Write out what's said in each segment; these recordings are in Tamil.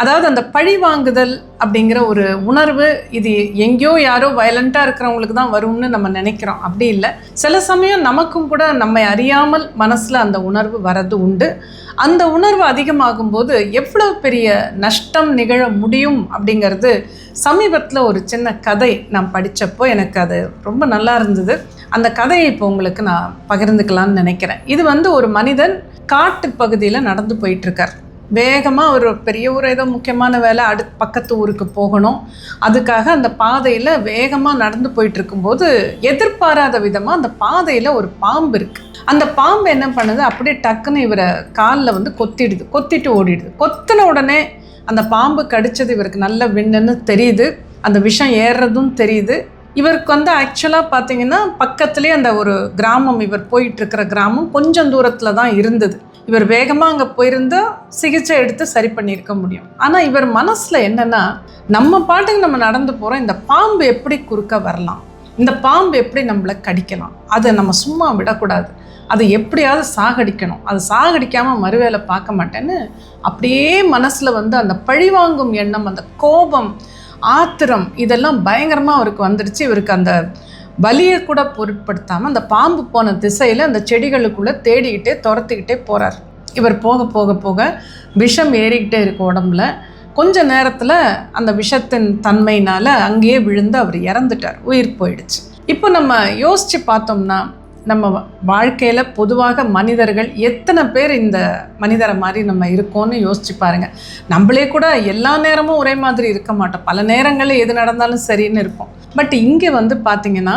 அதாவது அந்த பழி வாங்குதல் அப்படிங்கிற ஒரு உணர்வு இது எங்கேயோ யாரோ வயலண்ட்டாக இருக்கிறவங்களுக்கு தான் வரும்னு நம்ம நினைக்கிறோம். அப்படி இல்லை. சில சமயம் நமக்கும் கூட நம்மை அறியாமல் மனசில் அந்த உணர்வு வரது உண்டு. அந்த உணர்வு அதிகமாகும்போது எவ்வளோ பெரிய நஷ்டம் நிகழ முடியும் அப்படிங்கிறது சமீபத்தில் ஒரு சின்ன கதை நான் படித்தப்போ எனக்கு அது ரொம்ப நல்லா இருந்தது. அந்த கதையை இப்போ உங்களுக்கு நான் பகிர்ந்துக்கலாம்னு நினைக்கிறேன். இது வந்து ஒரு மனிதன் காட்டு பகுதியில் நடந்து போயிட்டுருக்கார் வேகமாக ஒரு பெரிய ஒரு ஏதோ முக்கியமான வேலை அடு பக்கத்து ஊருக்கு போகணும். அதுக்காக அந்த பாதையில் வேகமாக நடந்து போயிட்டு இருக்கும்போது எதிர்பாராத விதமாக அந்த பாதையில் ஒரு பாம்பு இருக்குது அந்த பாம்பு என்ன பண்ணுது? அப்படியே டக்குன்னு இவரை காலில் வந்து கொத்திடுது. கொத்திட்டு ஓடிடுது. கொத்தின உடனே அந்த பாம்பு கடிச்சது இவருக்கு நல்ல விண்ணுன்னு தெரியுது. அந்த விஷம் ஏறுறதும் தெரியுது. இவருக்கு வந்து ஆக்சுவலாக பார்த்தீங்கன்னா பக்கத்துலேயே அந்த ஒரு கிராமம் இவர் போயிட்டு இருக்கிற கிராமம் கொஞ்சம் தூரத்தில் தான் இருந்தது. இவர் வேகமாக அங்கே போயிருந்தால் சிகிச்சை எடுத்து சரி பண்ணியிருக்க முடியும். ஆனால் இவர் மனசில் என்னென்னா நம்ம பாட்டுக்கு நம்ம நடந்து போகிறோம் இந்த பாம்பு எப்படி குறுக்க வரலாம்? இந்த பாம்பு எப்படி நம்மளை கடிக்கலாம்? அதை நம்ம சும்மா விடக்கூடாது. அதை எப்படியாவது சாகடிக்கணும். அது சாகடிக்காமல் மறுவேளை பார்க்க மாட்டேன்னு அப்படியே மனசில் வந்து அந்த பழிவாங்கும் எண்ணம் அந்த கோபம் ஆத்திரம் இதெல்லாம் பயங்கரமாக அவருக்கு வந்துடுச்சு இவருக்கு அந்த வலியை கூட பொருட்படுத்தாமல் அந்த பாம்பு போன திசையில் அந்த செடிகளுக்குள்ளே தேடிக்கிட்டே துரத்திக்கிட்டே போகிறார் இவர் போக போக போக விஷம் ஏறிக்கிட்டே இருக்கு உடம்புல. கொஞ்ச நேரத்தில் அந்த விஷத்தின் தன்மையினால் அங்கேயே விழுந்து அவர் இறந்துட்டார். உயிர் போயிடுச்சு. இப்போ நம்ம யோசித்து பார்த்தோம்னா நம்ம வாழ்க்கையில் பொதுவாக மனிதர்கள் எத்தனை பேர் இந்த மனிதரை மாதிரி நம்ம இருக்கோம்னு யோசிச்சு பாருங்கள் நம்மளே கூட எல்லா நேரமும் ஒரே மாதிரி இருக்க மாட்டோம். பல நேரங்களில் எது நடந்தாலும் சரின்னு இருப்போம். பட் இங்கே வந்து பார்த்திங்கன்னா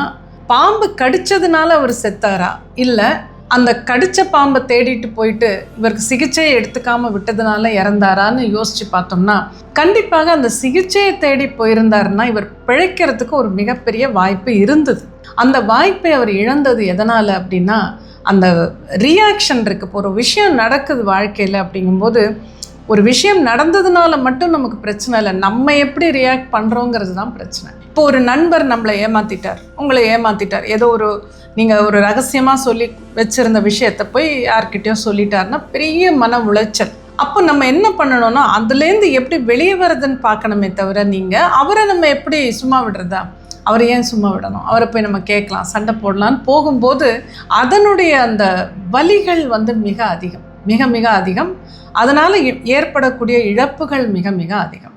பாம்பு கடித்ததுனால அவர் செத்தாரா? இல்லை அந்த கடிச்ச பாம்பை தேடிட்டு போயிட்டு இவருக்கு சிகிச்சையை எடுத்துக்காம விட்டதுனால இறந்தாரான்னு யோசிச்சு பார்த்தோம்னா கண்டிப்பாக அந்த சிகிச்சையை தேடி போயிருந்தாருன்னா இவர் பிழைக்கிறதுக்கு ஒரு மிகப்பெரிய வாய்ப்பு இருந்தது. அந்த வாய்ப்பை அவர் இழந்தது எதனால் அப்படின்னா அந்த ரியாக்ஷன் இருக்கு. இப்போ ஒரு விஷயம் நடக்குது வாழ்க்கையில் அப்படிங்கும்போது ஒரு விஷயம் நடந்ததுனால மட்டும் நமக்கு பிரச்சனை இல்லை. நம்ம எப்படி ரியாக்ட் பண்ணுறோங்கிறது தான் பிரச்சனை. இப்போ ஒரு நண்பர் நம்மளை ஏமாத்திட்டார். உங்களை ஏமாத்திட்டார். ஏதோ ஒரு நீங்கள் ஒரு ரகசியமாக சொல்லி வச்சுருந்த விஷயத்தை போய் யார்கிட்டயும் சொல்லிட்டாருன்னா பெரிய மன உளைச்சல். அப்போ நம்ம என்ன பண்ணணும்னா அதுலேருந்து எப்படி வெளியே வர்றதுன்னு பார்க்கணுமே தவிர நீங்கள் அவரை நம்ம எப்படி சும்மா விடுறதா? அவரை ஏன் சும்மா விடணும்? அவரை போய் நம்ம கேட்கலாம் சண்டை போடலான்னு போகும்போது அதனுடைய அந்த வலிகள் வந்து மிக அதிகம். மிக மிக அதிகம். அதனால் ஏற்படக்கூடிய இழப்புகள் மிக மிக அதிகம்.